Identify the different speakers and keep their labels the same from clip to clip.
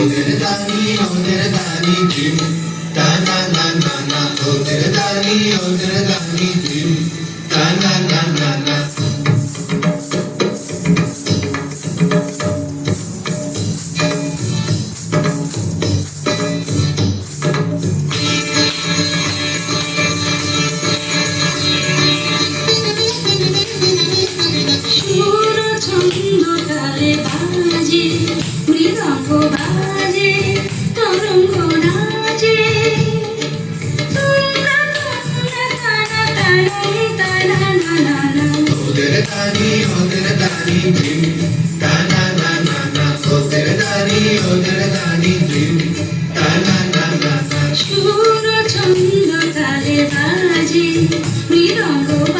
Speaker 1: ওদের দানি ওদের দানি ধিম তা না না না ওদের দানি ওদের দানি দানি ওদের দানি ধিম তা না না না না ওদের দানি ওদের দানি ধিম তা না না না না
Speaker 2: সুর তালে বাজে, মৃদঙ্গ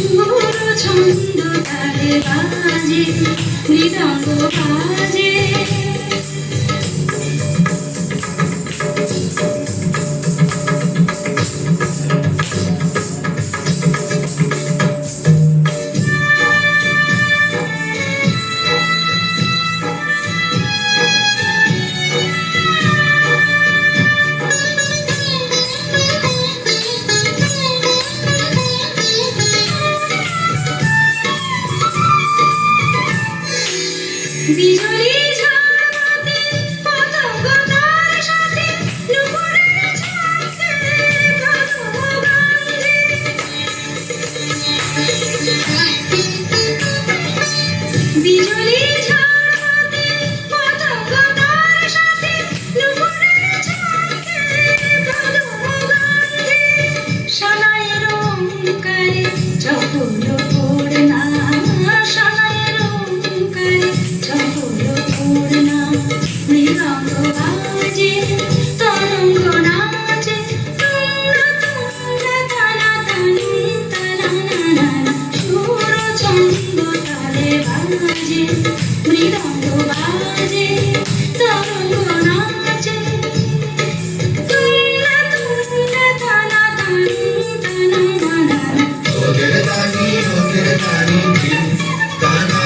Speaker 2: সুর ছন্দ তালে বাজে মৃদঙ্গ বাজে। Visualiza Kanda